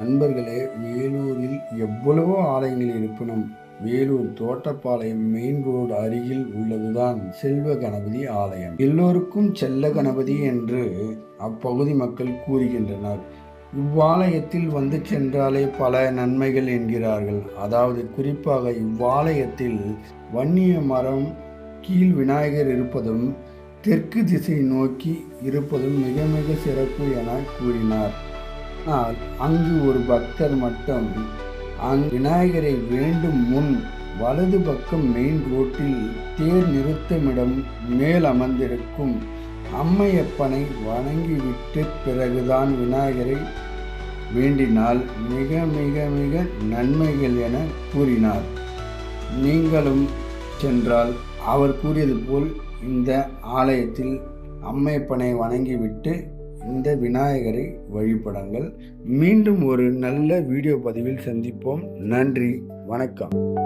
நண்பர்களே வேலூரில் எவ்வளவோ ஆலயங்கள் இருப்பினும் வேலூர் தோட்டப்பாளையம் மெயின் ரோடு அருகில் உள்ளதுதான் செல்வ கணபதி ஆலயம். எல்லோருக்கும் செல்ல கணபதி என்று அப்பகுதி மக்கள் கூறுகின்றனர். இவ்வாலயத்தில் வந்து சென்றாலே பல நன்மைகள் என்கிறார்கள். அதாவது குறிப்பாக இவ்வாலயத்தில் வன்னிய மரம் கீழ் விநாயகர் இருப்பதும் தெற்கு திசை நோக்கி இருப்பதும் மிக மிக சிறப்பு என கூறினார். ஆனால் அங்கு ஒரு பக்தர் மட்டும். அங் விநாயகரை வேண்டும் முன் வலது பக்கம் மெயின் ரோட்டில் தேர் நிறுத்தமிடம் மேல் அமர்ந்திருக்கும் அம்மையப்பனை வணங்கிவிட்டு பிறகுதான் விநாயகரை வேண்டினால் மிக மிக மிக நன்மைகள் என கூறினார். நீங்களும் சென்றால் அவர் கூறியது போல் இந்த ஆலயத்தில் அம்மையப்பனை வணங்கிவிட்டு இந்த விநாயகரை வழிபடுங்கள். மீண்டும் ஒரு நல்ல வீடியோ பதிவில் சந்திப்போம். நன்றி. வணக்கம்.